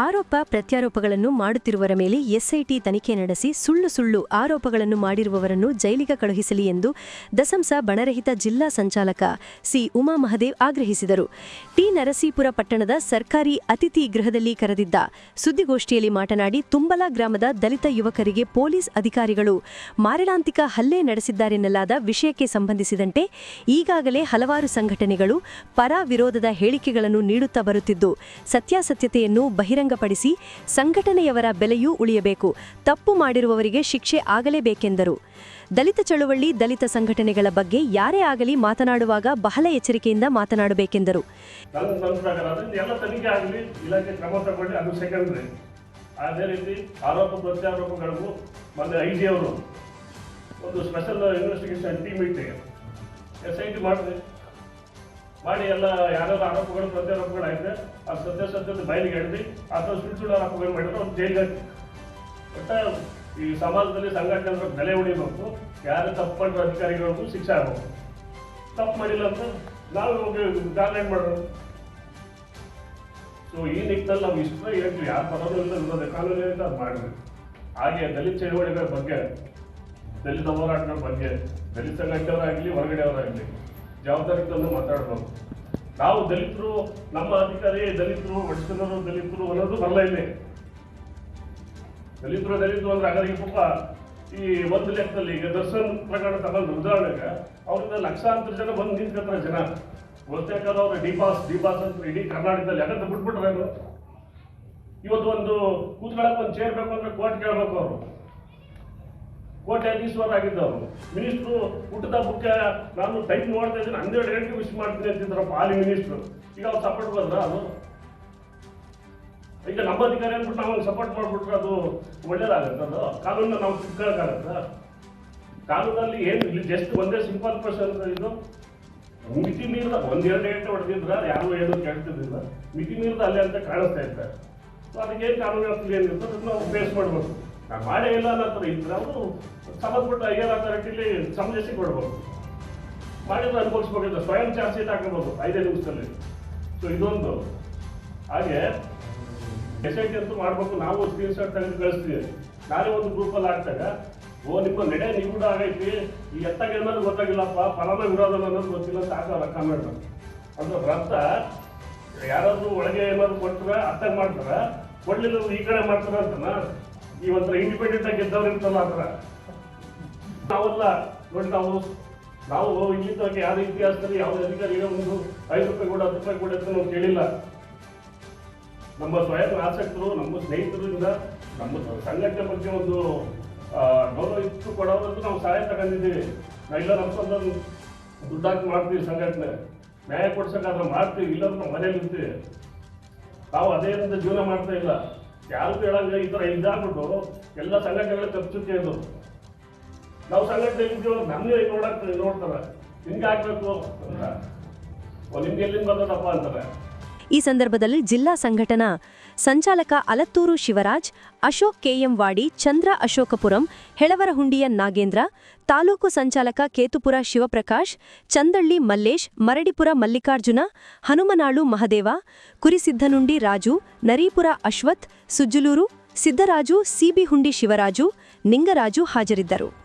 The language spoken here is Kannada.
ಆರೋಪ ಪ್ರತ್ಯಾರೋಪಗಳನ್ನು ಮಾಡುತ್ತಿರುವರ ಮೇಲೆ ಎಸ್ಐಟಿ ತನಿಖೆ ನಡೆಸಿ ಸುಳ್ಳು ಸುಳ್ಳು ಆರೋಪಗಳನ್ನು ಮಾಡಿರುವವರನ್ನು ಜೈಲಿಗೆ ಕಳುಹಿಸಲಿ ಎಂದು ದಸಂಸ ಬಣರಹಿತ ಜಿಲ್ಲಾ ಸಂಚಾಲಕ ಸಿ ಉಮಾ ಮಹದೇವ್ ಆಗ್ರಹಿಸಿದರು. ಟಿ ನರಸೀಪುರ ಪಟ್ಟಣದ ಸರ್ಕಾರಿ ಅತಿಥಿ ಗೃಹದಲ್ಲಿ ಕರೆದಿದ್ದ ಸುದ್ದಿಗೋಷ್ಠಿಯಲ್ಲಿ ಮಾತನಾಡಿ, ತುಂಬಲ ಗ್ರಾಮದ ದಲಿತ ಯುವಕರಿಗೆ ಪೊಲೀಸ್ ಅಧಿಕಾರಿಗಳು ಮಾರಣಾಂತಿಕ ಹಲ್ಲೆ ನಡೆಸಿದ್ದಾರೆನ್ನಲಾದ ವಿಷಯಕ್ಕೆ ಸಂಬಂಧಿಸಿದಂತೆ ಈಗಾಗಲೇ ಹಲವಾರು ಸಂಘಟನೆಗಳು ಪರ ವಿರೋಧದ ಹೇಳಿಕೆಗಳನ್ನು ನೀಡುತ್ತಾ ಬರುತ್ತಿದ್ದು, ಸತ್ಯಾಸತ್ಯತೆಯನ್ನು ಬಹಿರಂಗಪಡಿಸಿ ಸಂಘಟನೆಯವರ ಬೆಲೆಯೂ ಉಳಿಯಬೇಕು. ತಪ್ಪು ಮಾಡಿರುವವರಿಗೆ ಶಿಕ್ಷೆ ಆಗಲೇಬೇಕೆಂದರು. ದಲಿತ ಚಳುವಳಿ, ದಲಿತ ಸಂಘಟನೆಗಳ ಬಗ್ಗೆ ಯಾರೇ ಆಗಲಿ ಮಾತನಾಡುವಾಗ ಬಹಳ ಎಚ್ಚರಿಕೆಯಿಂದ ಮಾತನಾಡಬೇಕೆಂದರು. ಅದು ರೀತಿ ಆರೋಪ ಪ್ರತ್ಯಾರೋಪಗಳಿಗೂ ಮೊನ್ನೆ ಐ ಅವರು ಒಂದು ಸ್ಪೆಷಲ್ ಇನ್ವೆಸ್ಟಿಗೇಷನ್ ಟೀಮ್ ಇಟ್ಟಿಗೆ ಎಸ್ ಐ ಟಿ ಮಾಡಿದೆ ಮಾಡಿ ಎಲ್ಲ ಯಾರ್ಯಾರು ಆರೋಪಗಳು ಪ್ರತ್ಯಾರೋಪಗಳು ಆಗಿದೆ ಆ ಸತ್ಯ ಸತ್ಯದ ಬಯಲಿಗೆ ಹಿಡಿದು ಅಥವಾ ಸುಳ್ಳು ಸುಳ್ಳು ಆರೋಪಗಳು ಮಾಡಿದ್ರೆ ಅವ್ರು ಜೈಲಿಗೆ ಹಾಕಿ ಒಟ್ಟ ಈ ಸಮಾಜದಲ್ಲಿ ಸಂಘಟನೆ ಅಂದ್ರೆ ಬೆಲೆ ಉಳಿಬೇಕು. ಯಾರು ತಪ್ಪು ಮಾಡಿರೋ ಅಧಿಕಾರಿಗಳಿಗೂ ಶಿಕ್ಷೆ ಆಗಬೇಕು. ತಪ್ಪು ಮಾಡಿಲ್ಲ ಅಂತ ನಾವು ಗಾರ್ಲೆಂಡ್ ಮಾಡೋದು? ಸೊ ಈ ನಿಟ್ಟಿನಲ್ಲಿ ನಾವು ಇಷ್ಟ ಹೇಳ್ತೀವಿ. ಯಾರು ಪದನೂ ಇಲ್ಲ ವಿರೋಧ ಕಾನೂನು ಅಂತ ಅದು ಮಾಡಬೇಕು. ಹಾಗೆ ದಲಿತ ಚಳವಳಿಗಳ ಬಗ್ಗೆ, ದಲಿತ ಹೋರಾಟಗಳ ಬಗ್ಗೆ, ದಲಿತ ಸಂಘಟನೆಯವರಾಗಲಿ, ಹೊರಗಡೆಯವರಾಗಲಿ ಜವಾಬ್ದಾರಿಗಳನ್ನು ಮಾತಾಡಬೇಕು ನಾವು ದಲಿತರು, ನಮ್ಮ ಅಧಿಕಾರಿ ದಲಿತರು ಮಡಿಸಲರು ದಲಿತರು ಅನ್ನೋದು ಬರಲ್ಲ ಇಲ್ಲಿ. ದಲಿತರು ದಲಿತರು ಅಂದ್ರೆ ಈ ಪಾಪ ಈ ಒಂದು ಲೆಕ್ಕದಲ್ಲಿ ಈಗ ದರ್ಶನ್ ಪ್ರಕರಣ ತಗೊಂಡು ಉದಾಹರಣೆಗೆ ಅವರಿಂದ ಲಕ್ಷಾಂತರ ಜನ ಬಂದು ನಿಂತ್ಕೊತಾರೆ ಜನ. ಗೊತ್ತಾಗ ಅವ್ರ ಡಿ ಪಾಸ್ ಡಿ ಪಾಸ್ ಅಂತ ಇಡೀ ಕರ್ನಾಟಕದಲ್ಲಿ ಯಾಕಂತ ಬಿಟ್ಬಿಟ್ರೆ ಇವತ್ತು ಒಂದು ಕೂತ್ಕೊಳ್ಳೋಕೆ ಒಂದು ಚೇರ್ ಬೇಕು ಅಂದ್ರೆ ಕೋರ್ಟ್ ಕೇಳಬೇಕು ಅವರು. ಕೋಟ್ಯಾಧೀಶ್ವರ ಆಗಿದ್ದವರು ಮಿನಿಸ್ಟ್ರು ಊಟದ ಬುಕ್ಕ ನಾನು ಟೈಪ್ ನೋಡ್ತಾ ಇದ್ದೀನಿ, ಹನ್ನೆರಡು ಗಂಟೆ ವಿಶ್ ಮಾಡ್ತೀನಿ ಅಂತಿದ್ರಪ್ಪ ಹಾಲಿ ಮಿನಿಸ್ಟ್ರು ಈಗ ಅವ್ರು ಸಪೋರ್ಟ್ ಬಂದ್ರ ಅದು? ಈಗ ನಮ್ಮ ಅಧಿಕಾರಿ ಅಂದ್ಬಿಟ್ಟು ನಾವು ಸಪೋರ್ಟ್ ಮಾಡಿಬಿಟ್ರೆ ಅದು ಒಳ್ಳೇದಾಗತ್ತೆ ಅದು? ಕಾನೂನು ನಾವು ತಿಳ್ಕೊಳಕ್ಕಾಗತ್ತ? ಕಾನೂನಲ್ಲಿ ಏನು ಇಲ್ಲಿ ಜಸ್ಟ್ ಒಂದೇ ಸಿಂಪಲ್ ಕ್ವಶನ್ ಇದು? ಮಿತಿ ಮೀರಿದ ಒಂದೆರಡು ಗಂಟೆ ಹೊಡೆದಿದ್ರ ಯಾರು ಏನು ಕೇಳ್ತಿದ್ದಿಲ್ಲ ಮಿತಿ ಮೀರಿದ ಅಲ್ಲೇ ಅಂತ ಕಾಣಿಸ್ತಾ ಇದ್ದಾರೆ ಸೊ ಅದಕ್ಕೆ ಕಾನೂನು ವ್ಯವಸ್ಥೆ ಏನಿರ್ತದೆ ಅದನ್ನ ನಾವು ಬೇಸ್ ಮಾಡ್ಬೇಕು. ನಾನು ಮಾಡೇ ಇಲ್ಲ ಅನ್ನೋ ಥರ ಇದ್ರೆ ಅವರು ಸಂಬಂಧಪಟ್ಟ ಐಆರ್ ಅಥಾರಿಟಿಲಿ ಸಮಜೆಸಿ ಕೊಡ್ಬೋದು. ಮಾಡಿದ್ರೆ ಅನುಭವಿಸ್ಬೇಕಿಲ್ಲ ಸ್ವಯಂ ಚಾರ್ಜ್ ಶೀಟ್ ಹಾಕೋಬೋದು ಐದೇ ದಿವಸದಲ್ಲಿ ಸೊ ಇದೊಂದು. ಹಾಗೆ ಎಸ್ ಐ ಟಿ ಅಂತೂ ಮಾಡಬೇಕು. ನಾವು ಸ್ಕ್ರೀನ್ ಶಾಟ್ ತೆಗೆದು ಕಳಿಸ್ತೀವಿ. ನಾನೇ ಒಂದು ಗ್ರೂಪಲ್ಲಿ ಹಾಕ್ದಾಗ, ಓ, ನಿಮ್ಮ ನಡೆ ನಿಗೂಢ ಆಗೈತಿ. ಈ ಎತ್ತಾಗ ಏನಾದ್ರು ಗೊತ್ತಾಗಿಲ್ಲಪ್ಪ. ಫಲಾನ ವಿರೋಧ ಅನ್ನೋದು ಗೊತ್ತಿಲ್ಲ ಸಾಕು ಅಲ್ಲ ಕನ್ನಡ ಅಂದ್ರೆ ಅರ್ಥ ಯಾರಾದ್ರೂ ಒಳಗೆ ಏನಾದ್ರು ಕೊಟ್ಟರೆ ಅರ್ಥ ಮಾಡ್ತಾರೆ. ಕೊಡ್ಲಿಲ್ಲ ಈ ಕಡೆ ಮಾಡ್ತಾರೆ ಅಂತನ? ಒಂಥರ ಇಂಡಿಪೆಂಡೆಂಟ್ ಆಗಿ ಗೆದ್ದವ್ರು ಇರ್ತಲ್ಲ ಥರ. ನಾವೆಲ್ಲ ನೋಡಿ ನಾವು ನಾವು ಇಲ್ಲಿದ್ದಾಗೆ ಯಾವ ಇತಿಹಾಸದಲ್ಲಿ ಯಾವುದೇ ಅಧಿಕಾರಿಗೆ ಒಂದು ಐದು ರೂಪಾಯಿ ಕೂಡ, ಹತ್ತು ರೂಪಾಯಿ ಕೂಡ ಅಂತ ನಾವು ಕೇಳಿಲ್ಲ. ನಮ್ಮ ಸ್ವಯಂ ಆಸಕ್ತರು, ನಮ್ಮ ಸ್ನೇಹಿತರಿಂದ, ನಮ್ಮ ಸಂಘಟನೆ ಬಗ್ಗೆ ಒಂದು ಗೌರವ ಇತ್ತು ಕೊಡೋದಂತೂ ನಾವು ಸಹಾಯ ತಗೊಂಡಿದ್ದೀವಿ. ನಾವೆಲ್ಲ ನಮ್ಮ ದುಡ್ಡಾಕಿ ಮಾಡ್ತೀವಿ ಸಂಘಟನೆ. ನ್ಯಾಯ ಕೊಡ್ಸಕ್ಕಾದ್ರೆ ಮಾಡ್ತೀವಿ, ಇಲ್ಲಾಂದ್ರೆ ನಾವು ಮನೇಲಿ ಇರ್ತೀವಿ ನಾವು ಅದೇ ಜೀವನ ಮಾಡ್ತಾ ಇಲ್ಲ. ಯಾರು ಹೇಳಂಗ ಈ ಥರ ಇದಾಗ್ಬಿಟ್ಟು ಎಲ್ಲ ಸಂಘಟನೆಗಳ ತಪ್ಪಿಸುತ್ತೆ ಅದು. ನಾವು ಸಂಘಟನೆ ಇದ್ದೀವಿ ನಮ್ಗೆ ನೋಡಕ್ ನೋಡ್ತಾರೆ. ಹಿಂಗೆ ಹಾಕ್ಬೇಕು ಅಂತ. ನಿಮ್ಗೆ ಎಲ್ಲಿಂದ ಬಂದದಪ್ಪ ಅಂತಾರೆ. ಈ ಸಂದರ್ಭದಲ್ಲಿ ಜಿಲ್ಲಾ ಸಂಘಟನಾ ಸಂಚಾಲಕ ಅಲತ್ತೂರು ಶಿವರಾಜ್, ಅಶೋಕ್ ಕೆಎಂ ವಾಡಿ, ಚಂದ್ರ ಅಶೋಕಪುರಂ, ಹೆಳವರಹುಂಡಿಯ ನಾಗೇಂದ್ರ, ತಾಲೂಕು ಸಂಚಾಲಕ ಕೇತುಪುರ ಶಿವಪ್ರಕಾಶ್, ಚಂದಳ್ಳಿ ಮಲ್ಲೇಶ್, ಮರಡಿಪುರ ಮಲ್ಲಿಕಾರ್ಜುನ, ಹನುಮನಾಳು ಮಹದೇವ ಕುರಿಸಿದ್ದನುಂಡಿ ರಾಜು, ನರೀಪುರ ಅಶ್ವಥ್, ಸುಜ್ಜುಲೂರು, ಸಿದ್ದರಾಜು ಸಿಬಿಹುಂಡಿ ಶಿವರಾಜು, ನಿಂಗರಾಜು ಹಾಜರಿದ್ದರು.